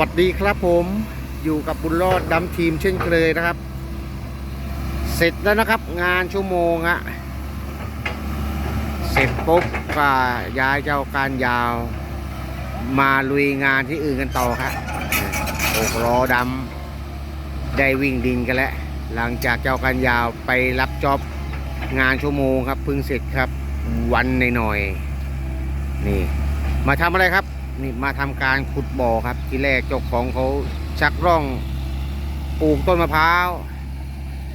วัสดีครับผมอยู่กับบุญรอดดำทีมเช่นเคยนะครับ เสร็จแล้วนะครับงานชั่วโมงอะเสร็จปุ๊บก็ย้ายเจ้าการยาว มาลุยงานที่อื่นกันต่อครับโอกล้อดำได้วิ่งดินกันแล้วหลังจากเจ้าการยาวไปรับจ็อบงานชั่วโมงครับเพิ่งเสร็จครับวันหน่อยๆนี่ มาทำอะไรครับ นี่มาทำการขุดบ่อครับ ที่แรกเจ้าของเขาชักร่องปลูกต้นมะพร้าว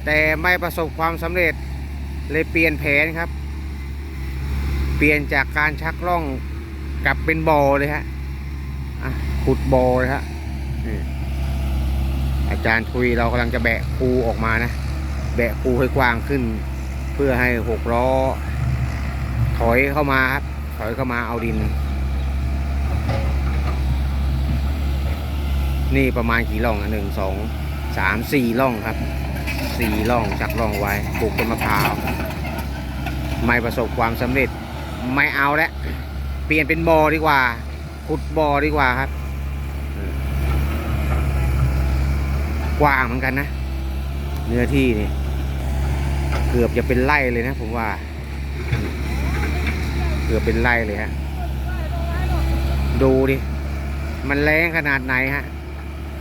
แต่ไม่ประสบความสำเร็จเลยเปลี่ยนแผนครับ เปลี่ยนจากการชักร่องกลับเป็นบ่อเลยฮะะขุดบ่อเลยฮะอาจารย์ทุยเรากำลังจะแบะคูออกมานะ แบะคูให้กว้างขึ้น เพื่อให้หกล้อ ถอยเข้ามาครับ ถอยเข้ามาเอาดิน นี่ประมาณกี่ร่องอะหนึ่งสองสามสี่ร่องครับสี่ร่องจักร่องไว้ปลูกต้นมะพร้าวไม่ประสบความสำเร็จไม่เอาแล้วเปลี่ยนเป็นบอดีกว่าขุดบอดีกว่าครับกว้างเหมือนกันนะ เนื้อที่นี่เกือบจะเป็นไร่เลยนะ ผมว่า เกือบเป็นไร่เลยฮะดูดิ มันแรงขนาดไหนฮะ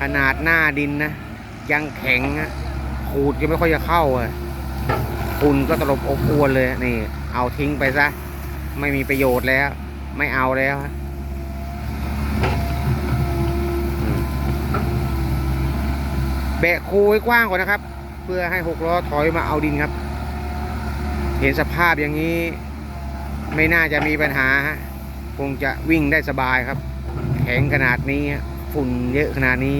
ขนาดหน้าดินนะ ยังแข็งฮะขูดยังไม่ค่อยจะเข้าอะฝุ่นก็ตลบอบอวนเลยนี่ เอาทิ้งไปซะ ไม่มีประโยชน์แล้ว ไม่เอาแล้วแบะคูให้กว้างกว่านะครับ เพื่อให้หกล้อถอยมาเอาดินครับ เห็นสภาพอย่างนี้ ไม่น่าจะมีปัญหาฮะคงจะวิ่งได้สบายครับ แข็งขนาดนี้ฮะ ฝุ่นเยอะขนาดนี้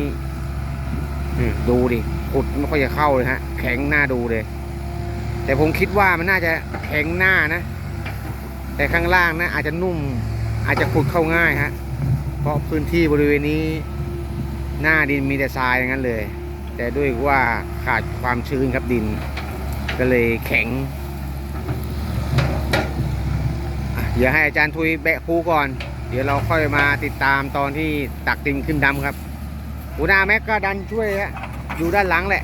ดูดิขุดไม่ค่อยจะเข้าเลยฮะ แข็งหน้าดูเลย แต่ผมคิดว่ามันน่าจะแข็งหน้านะ แต่ข้างล่างนะอาจจะนุ่ม อาจจะขุดเข้าง่ายฮะ เพราะพื้นที่บริเวณนี้ หน้าดินมีแต่ทรายอย่างนั้นเลย แต่ด้วยว่าขาดความชื้นครับดิน ก็เลยแข็งอะเดี๋ยวให้อาจารย์ทุยแบะคูก่อน เดี๋ยวเราค่อยมาติดตามตอนที่ตักดินขึ้นดำครับหัวหน้าแม็กก็ดันช่วยฮะอยู่ด้านหลังแหละ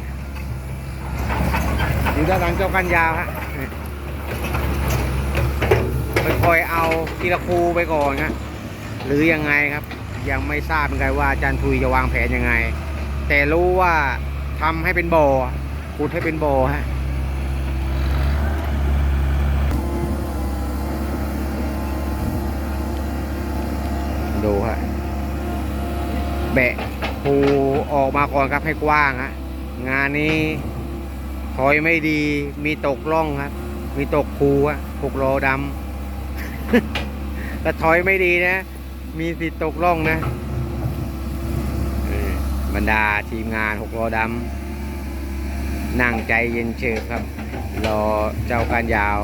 อยู่ด้านหลังเจ้ากันยาวฮะไปคอยเอาทีละคูไปก่อนครับหรือยังไงครับ ยังไม่ทราบเหมือนกันว่าอาจารย์ทุยจะวางแผนยังไง แต่รู้ว่าทำให้เป็นบ่อขุดให้เป็นบ่อฮะ ดูฮะแบะภูออกมาก่อนครับให้กว้างฮะงานนี้ถอยไม่ดี มีตกล่องครับ มีตกภูฮะหกโลดำแต่ถอยไม่ดีนะ มีสิตกล่องนะบรรดาทีมงานหกโลดำนั่งใจเย็นเฉิบครับ รอเจ้าการยาว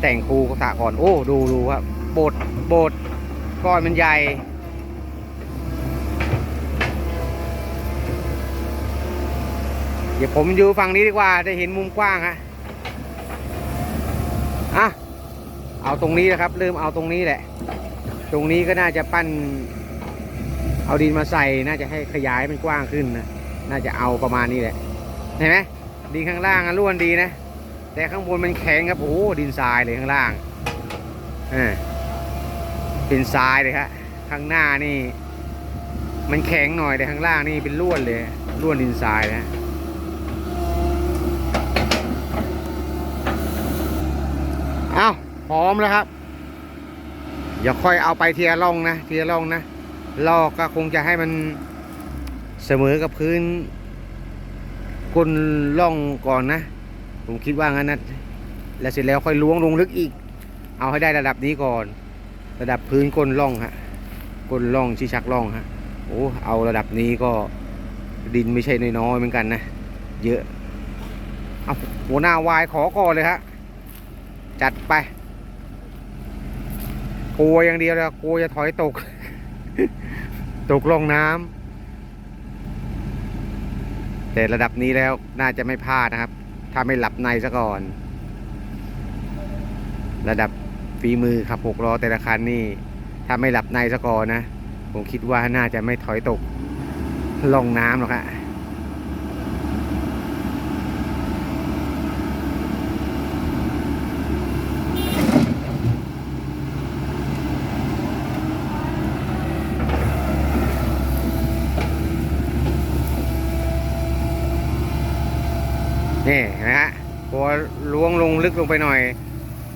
แต่งคูกษะก่อน โอ้ ดูดูครับบดบด ก้อนมันใหญ่ เดี๋ยวผมอยู่ฝั่งนี้ดีกว่าจะเห็นมุมกว้างฮะอะเอาตรงนี้นะครับเริ่มเอาตรงนี้แหละ ตรงนี้ก็น่าจะปั้น เอาดินมาใส่น่าจะให้ขยายมันกว้างขึ้นนะน่าจะเอาประมาณนี้แหละเห็นไหมดินข้างล่างอะร่วนดีนะ แต่ข้างบนมันแข็งครับโอ้ดินทรายเลยข้างล่างอ่า เป็นทรายเลยครับข้างหน้านี่ มันแข็งหน่อยแต่ข้างล่างนี่เป็นล้วนเลยล้วนดินทรายนะเอาพร้อมแล้วครับอย่าค่อยเอาไปเทียร่องนะเทียร่องนะลอกก็คงจะให้มันเสมอกับพื้นก้นร่องก่อนนะ ผมคิดว่างั้นนะแล้วเสร็จแล้วค่อยล้วงลงลึกอีก เอาให้ได้ระดับนี้ก่อน ระดับพื้นก้นร่องฮะก้นร่องชี้ชักร่องฮะโอ้เอาระดับนี้ก็ดินไม่ใช่น้อยๆเหมือนกันนะ เยอะเอาหัวหน้าวายขอก่อนเลยฮะจัดไปกลัวอย่างเดียวเลยกลัวจะถอยตก ตกลงน้ำแต่ระดับนี้แล้วน่าจะไม่พลาดนะครับ ถ้าไม่หลับในซะก่อน ระดับ ฝีมือขับหกล้อแต่ละคันนี่ถ้าไม่หลับในซะก่อนนะ ผมคิดว่าน่าจะไม่ถอยตกลงน้ำหรอกฮะนี่นะฮะพอล้วงลงลึกลงไปหน่อย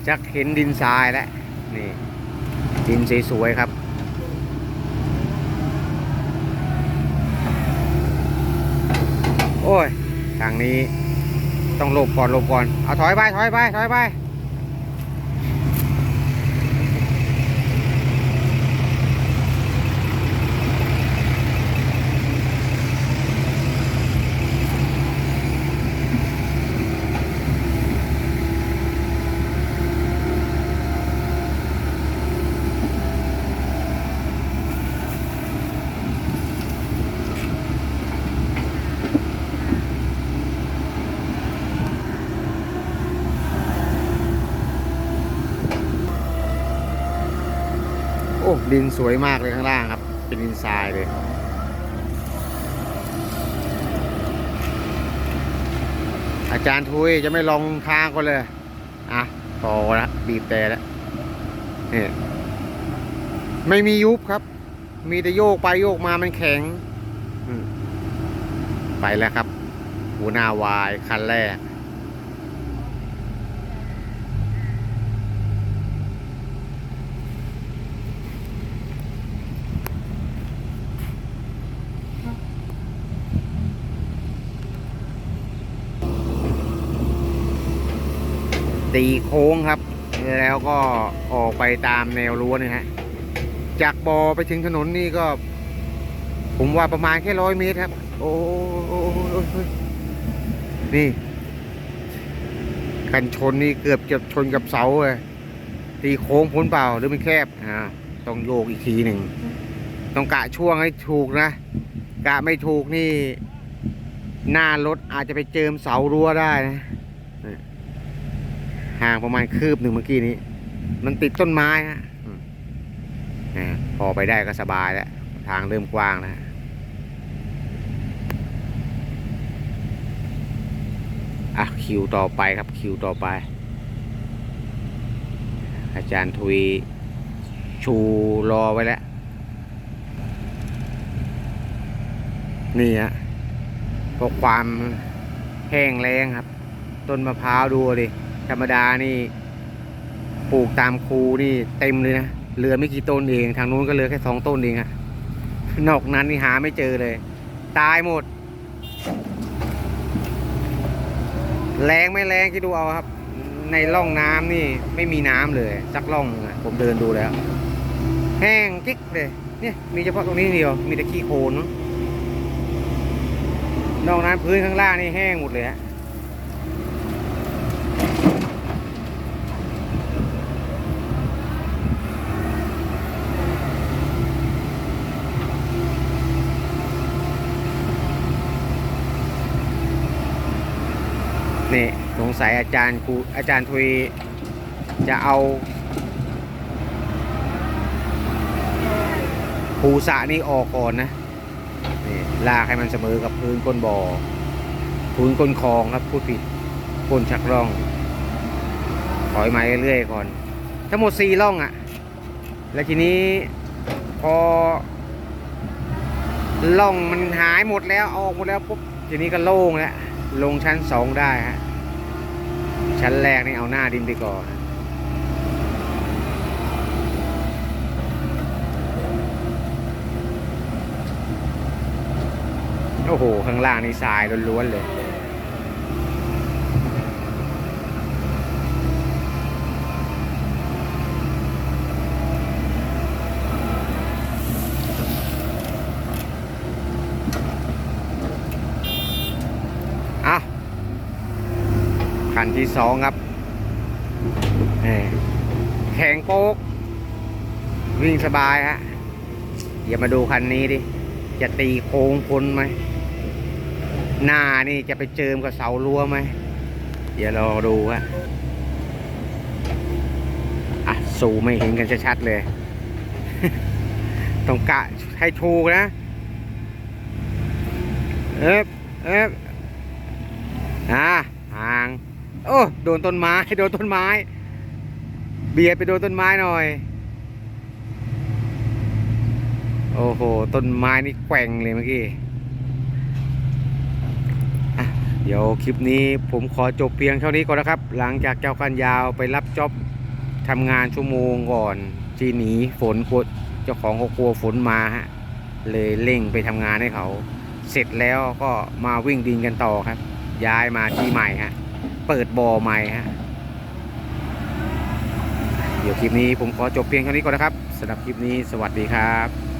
จะเห็นดินทรายแล้วนี่ ดินสวยๆครับ โอ้ยทางนี้ต้องหลบก่อนหลบก่อน เอาถอยไปถอยไปถอยไป ดินสวยมากเลยข้างล่างครับ เป็นดินทรายเลยอาจารย์ทุยจะไม่ลองทางก็เลย อะต่อละบีบแต่แล้วนี่ไม่มียุบครับ มีแต่โยกไปโยกมามันแข็ง ไปแล้วครับหัวหน้าวายคันแรก ตีโค้งครับ แล้วก็ออกไปตามแนวรั้วนี่ฮะ จากบอไปถึงถนนนี่ก็ ผมว่าประมาณแค่ร้อยเมตรครับ โอ้โหนี่กันชนนี่เกือบจะชนกับเสาเลยตีโค้งพ้นเปล่าหรือมันแคบอ่าต้องโยกอีกทีหนึ่งต้องกะช่วงให้ถูกนะ กะไม่ถูกนี่ หน้ารถอาจจะไปเจิมเสารั้วได้นะ ห่างประมาณคืบหนึ่งเมื่อกี้นี้ มันติดต้นไม้ฮะพอไปได้ก็สบายแล้ว ทางเริ่มกว้างแล้วอะคิวต่อไปครับคิวต่อไป อาจารย์ทุยชูรอไว้แล้ว นี่ฮะเพราะความแห้งแล้งครับ ต้นมะพร้าวดูดิ ธรรมดานี่ปลูกตามคูนี่เต็มเลยนะเหลือไม่กี่ต้นเอง ทางนู้นก็เหลือแค่สองต้นเองอะนอกนั้นนี่หาไม่เจอเลย ตายหมด แรงไม่แรงคิดดูเอาครับ ในร่องน้ำนี่ไม่มีน้ำเลย สักร่องอะผมเดินดูแล้ว แห้งกิ๊กเลย เนี่ยมีเฉพาะตรงนี้เดียว มีแต่ขี้โคลนนอกนั้นพื้นข้างล่างนี่แห้งหมดเลยฮะ นี่ สัยอาจารย์ครูอาจารย์ทุยจะเอาภูสะนี่ออกก่อนนะนี่ลากให้มันเสมอกับพื้นก้นบ่อพื้นก้นคลองครับพูดผิดก้นชักร่องถอยมาเรื่อยๆก่อน ทั้งหมดสี่ร่องอะ่ะ แล้วทีนี้พอร่องมันหายหมดแล้วอออกหมดแล้วปุ๊บทีนี้ก็โล่งแล้วลงชั้นสองได้ฮะ ชั้นแรกนี่เอาหน้าดินไปก่อนโอ้โห ข้างล่างนี่ทรายล้วนๆเลย ที่สองครับแข็งโป๊ก วิ่งสบายฮะอย่ามาดูคันนี้ดิ จะตีโค้งพ้นไหม หน้านี่จะไปเจิมกับเสารั้วไหม เดี๋ยวเราดูฮะอะสูไม่เห็นกันชัดๆเลย ต้องกะให้ถูกนะ เอ๊บเอ๊บอ่าห่าง โอ้โดนต้นไม้ โดนต้นไม้ เบียดไปโดนต้นไม้หน่อย โอ้โห ต้นไม้นี่แกว่งเลยเมื่อกี้เดี๋ยวคลิปนี้ผมขอจบเพียงเท่านี้ก่อนนะครับ หลังจากเจ้ากันยาวไปรับจ็อบทำงานชั่วโมงก่อนที่หนีฝนกลัวเจ้าของเขากลัวฝนมาฮะเลยเร่งไปทำงานให้เขา เสร็จแล้วก็มาวิ่งดินกันต่อครับ ย้ายมาที่ใหม่ฮะ เปิดบ่อใหม่ฮะเดี๋ยวคลิปนี้ผมขอจบเพียงเท่านี้ก่อนนะครับสำหรับคลิปนี้สวัสดีครับ